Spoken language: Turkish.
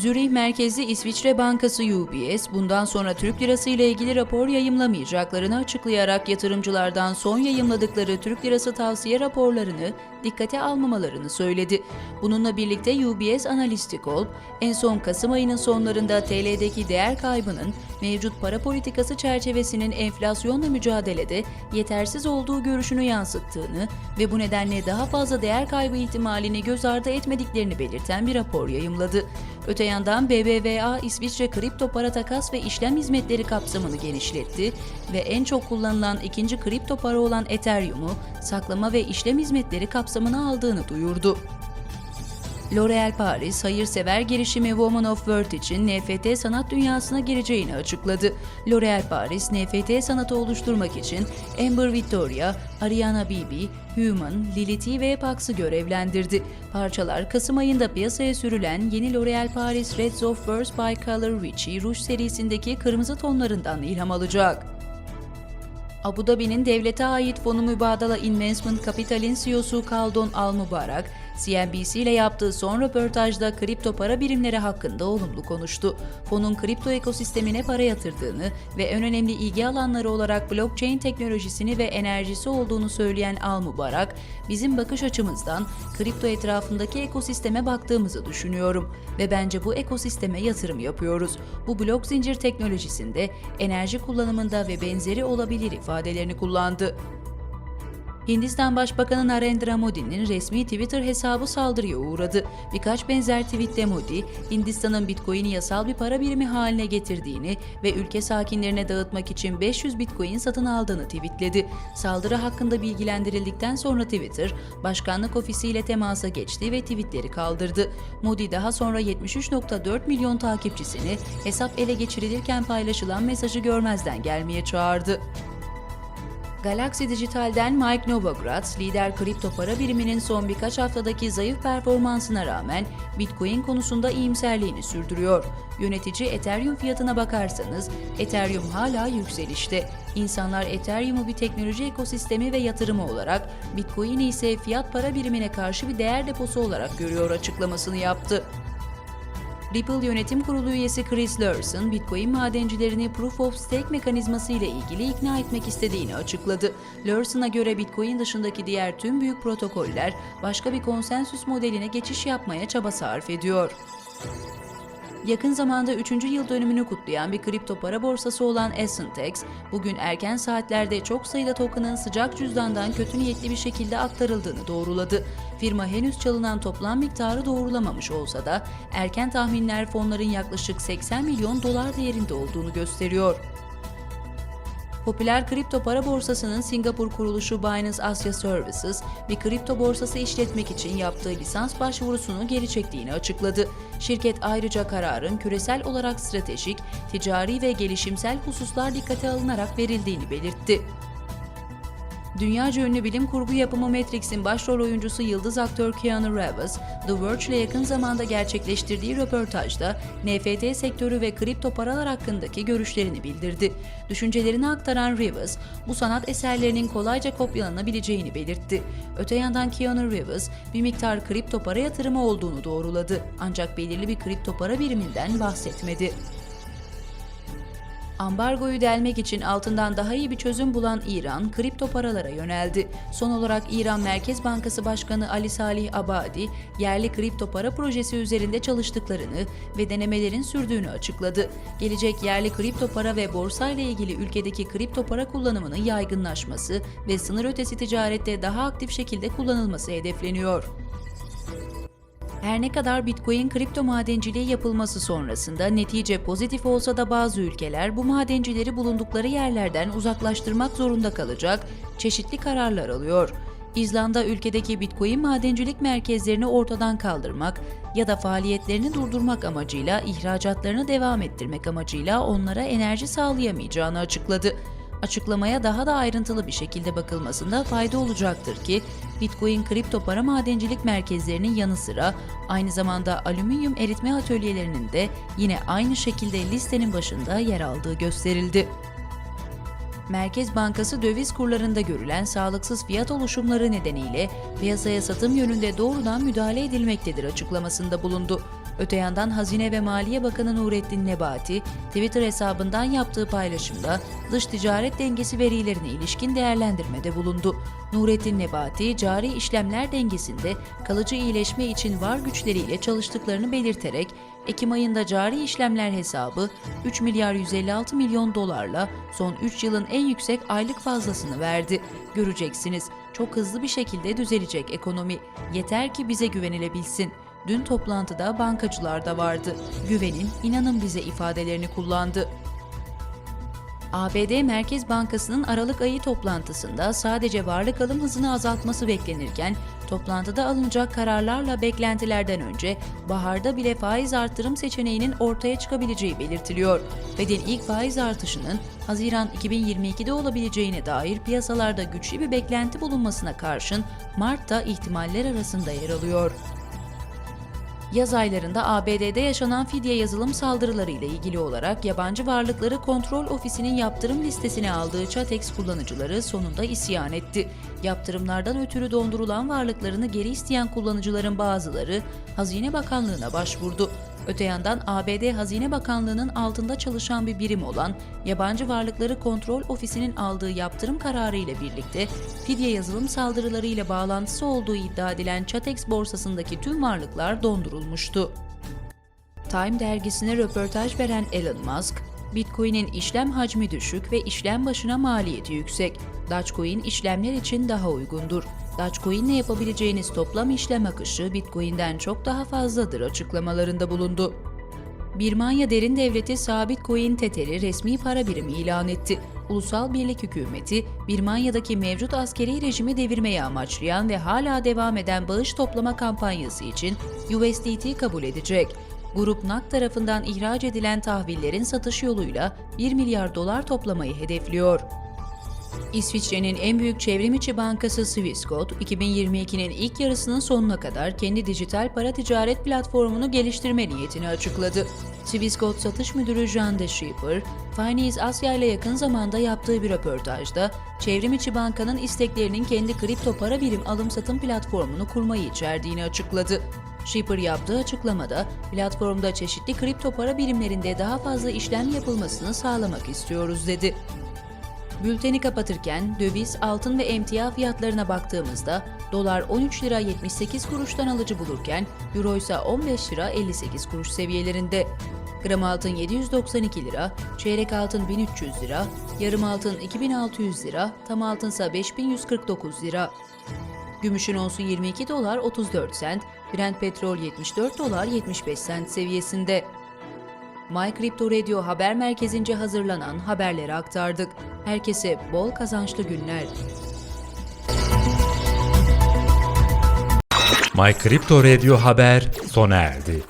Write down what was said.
Zürih merkezli İsviçre Bankası UBS, bundan sonra Türk lirası ile ilgili rapor yayımlamayacaklarını açıklayarak yatırımcılardan son yayımladıkları Türk lirası tavsiye raporlarını dikkate almamalarını söyledi. Bununla birlikte UBS analisti Kolb, en son Kasım ayının sonlarında TL'deki değer kaybının mevcut para politikası çerçevesinin enflasyonla mücadelede yetersiz olduğu görüşünü yansıttığını ve bu nedenle daha fazla değer kaybı ihtimalini göz ardı etmediklerini belirten bir rapor yayımladı. Öte yandan BBVA İsviçre kripto para takas ve işlem hizmetleri kapsamını genişletti ve en çok kullanılan ikinci kripto para olan Ethereum'u saklama ve işlem hizmetleri kapsamına aldığını duyurdu. L'Oréal Paris, hayırsever girişimi Woman of Worth için NFT sanat dünyasına gireceğini açıkladı. L'Oréal Paris, NFT sanatı oluşturmak için Amber Victoria, Ariana Bibi, Human, Lilith ve Pax'ı görevlendirdi. Parçalar Kasım ayında piyasaya sürülen yeni L'Oréal Paris Reds of Worth by Color Richie Rouge serisindeki kırmızı tonlarından ilham alacak. Abu Dhabi'nin devlete ait fonu Mübadala Investment Capital'in CEO'su Kaldon Al Mubarak, CNBC ile yaptığı son röportajda kripto para birimleri hakkında olumlu konuştu. Fonun kripto ekosistemine para yatırdığını ve en önemli ilgi alanları olarak blockchain teknolojisini ve enerjisi olduğunu söyleyen Al Mubarak, bizim bakış açımızdan kripto etrafındaki ekosisteme baktığımızı düşünüyorum ve bence bu ekosisteme yatırım yapıyoruz. Bu blok zincir teknolojisinde, enerji kullanımında ve benzeri olabilir ifadelerini kullandı. Hindistan Başbakanı Narendra Modi'nin resmi Twitter hesabı saldırıya uğradı. Birkaç benzer tweette Modi, Hindistan'ın Bitcoin'i yasal bir para birimi haline getirdiğini ve ülke sakinlerine dağıtmak için 500 Bitcoin satın aldığını tweetledi. Saldırı hakkında bilgilendirildikten sonra Twitter, başkanlık ofisiyle temasa geçti ve tweetleri kaldırdı. Modi daha sonra 73.4 milyon takipçisini hesap ele geçirilirken paylaşılan mesajı görmezden gelmeye çağırdı. Galaxy Digital'den Mike Novogratz, lider kripto para biriminin son birkaç haftadaki zayıf performansına rağmen Bitcoin konusunda iyimserliğini sürdürüyor. Yönetici Ethereum fiyatına bakarsanız, Ethereum hala yükselişte. İnsanlar Ethereum'u bir teknoloji ekosistemi ve yatırımı olarak, Bitcoin'i ise fiyat para birimine karşı bir değer deposu olarak görüyor açıklamasını yaptı. Ripple Yönetim Kurulu üyesi Chris Larson, Bitcoin madencilerini Proof of Stake mekanizması ile ilgili ikna etmek istediğini açıkladı. Larson'a göre Bitcoin dışındaki diğer tüm büyük protokoller başka bir konsensüs modeline geçiş yapmaya çaba sarf ediyor. Yakın zamanda 3. yıl dönümünü kutlayan bir kripto para borsası olan Essentex, bugün erken saatlerde çok sayıda token'ın sıcak cüzdandan kötü niyetli bir şekilde aktarıldığını doğruladı. Firma henüz çalınan toplam miktarı doğrulamamış olsa da erken tahminler fonların yaklaşık 80 milyon dolar değerinde olduğunu gösteriyor. Popüler kripto para borsasının Singapur kuruluşu Binance Asia Services, bir kripto borsası işletmek için yaptığı lisans başvurusunu geri çektiğini açıkladı. Şirket ayrıca kararın küresel olarak stratejik, ticari ve gelişimsel hususlar dikkate alınarak verildiğini belirtti. Dünyaca ünlü bilim kurgu yapımı Matrix'in başrol oyuncusu yıldız aktör Keanu Reeves, The Verge ile yakın zamanda gerçekleştirdiği röportajda NFT sektörü ve kripto paralar hakkındaki görüşlerini bildirdi. Düşüncelerini aktaran Reeves, bu sanat eserlerinin kolayca kopyalanabileceğini belirtti. Öte yandan Keanu Reeves, bir miktar kripto para yatırımı olduğunu doğruladı ancak belirli bir kripto para biriminden bahsetmedi. Ambargoyu delmek için altından daha iyi bir çözüm bulan İran, kripto paralara yöneldi. Son olarak İran Merkez Bankası Başkanı Ali Salih Abadi, yerli kripto para projesi üzerinde çalıştıklarını ve denemelerin sürdüğünü açıkladı. Gelecek yerli kripto para ve borsa ile ilgili ülkedeki kripto para kullanımının yaygınlaşması ve sınır ötesi ticarette daha aktif şekilde kullanılması hedefleniyor. Her ne kadar Bitcoin kripto madenciliği yapılması sonrasında netice pozitif olsa da bazı ülkeler bu madencileri bulundukları yerlerden uzaklaştırmak zorunda kalacak çeşitli kararlar alıyor. İzlanda ülkedeki Bitcoin madencilik merkezlerini ortadan kaldırmak ya da faaliyetlerini durdurmak amacıyla ihracatlarını devam ettirmek amacıyla onlara enerji sağlayamayacağını açıkladı. Açıklamaya daha da ayrıntılı bir şekilde bakılmasında fayda olacaktır ki Bitcoin kripto para madencilik merkezlerinin yanı sıra aynı zamanda alüminyum eritme atölyelerinin de yine aynı şekilde listenin başında yer aldığı gösterildi. Merkez Bankası döviz kurlarında görülen sağlıksız fiyat oluşumları nedeniyle piyasaya satım yönünde doğrudan müdahale edilmektedir açıklamasında bulundu. Öte yandan Hazine ve Maliye Bakanı Nurettin Nebati, Twitter hesabından yaptığı paylaşımda dış ticaret dengesi verilerine ilişkin değerlendirmede bulundu. Nurettin Nebati, cari işlemler dengesinde kalıcı iyileşme için var güçleriyle çalıştıklarını belirterek, Ekim ayında cari işlemler hesabı 3 milyar 156 milyon dolarla son 3 yılın en yüksek aylık fazlasını verdi. Göreceksiniz, çok hızlı bir şekilde düzelecek ekonomi. Yeter ki bize güvenilebilsin. Dün toplantıda bankacılar da vardı. Güvenin, inanın bize ifadelerini kullandı. ABD Merkez Bankası'nın Aralık ayı toplantısında sadece varlık alım hızını azaltması beklenirken, toplantıda alınacak kararlarla beklentilerden önce baharda bile faiz artırım seçeneğinin ortaya çıkabileceği belirtiliyor. Fed'in ilk faiz artışının Haziran 2022'de olabileceğine dair piyasalarda güçlü bir beklenti bulunmasına karşın Mart'ta ihtimaller arasında yer alıyor. Yaz aylarında ABD'de yaşanan fidye yazılım saldırıları ile ilgili olarak Yabancı Varlıkları Kontrol Ofisi'nin yaptırım listesine aldığı Chatex kullanıcıları sonunda isyan etti. Yaptırımlardan ötürü dondurulan varlıklarını geri isteyen kullanıcıların bazıları Hazine Bakanlığı'na başvurdu. Öte yandan ABD Hazine Bakanlığı'nın altında çalışan bir birim olan Yabancı Varlıkları Kontrol Ofisi'nin aldığı yaptırım kararı ile birlikte fidye yazılım saldırıları ile bağlantısı olduğu iddia edilen Chatex borsasındaki tüm varlıklar dondurulmuştu. Time dergisine röportaj veren Elon Musk, Bitcoin'in işlem hacmi düşük ve işlem başına maliyeti yüksek. Dogecoin işlemler için daha uygundur. Dogecoin ile yapabileceğiniz toplam işlem akışı Bitcoin'den çok daha fazladır açıklamalarında bulundu. Birmanya Derin Devleti Sabit Coin Tether'i resmi para birimi ilan etti. Ulusal Birlik Hükümeti, Birmanya'daki mevcut askeri rejimi devirmeyi amaçlayan ve hala devam eden bağış toplama kampanyası için USDT kabul edecek. Grup NAK tarafından ihraç edilen tahvillerin satış yoluyla 1 milyar dolar toplamayı hedefliyor. İsviçre'nin en büyük çevrimiçi bankası Swissquote, 2022'nin ilk yarısının sonuna kadar kendi dijital para ticaret platformunu geliştirme niyetini açıkladı. Swissquote satış müdürü Jean de Schipper, Finance Asya ile yakın zamanda yaptığı bir röportajda, çevrimiçi bankanın isteklerinin kendi kripto para birim alım-satım platformunu kurmayı içerdiğini açıkladı. Shipper yaptığı açıklamada, platformda çeşitli kripto para birimlerinde daha fazla işlem yapılmasını sağlamak istiyoruz dedi. Bülteni kapatırken döviz, altın ve emtia fiyatlarına baktığımızda dolar 13 lira 78 kuruştan alıcı bulurken euro ise 15 lira 58 kuruş seviyelerinde. Gram altın 792 lira, çeyrek altın 1300 lira, yarım altın 2600 lira, tam altınsa 5149 lira. Gümüşün onsu 22 dolar 34 sent, Brent petrol 74 dolar 75 sent seviyesinde. My Crypto Radio haber merkezince hazırlanan haberleri aktardık. Herkese bol kazançlı günler. My Crypto Radio Haber sona erdi.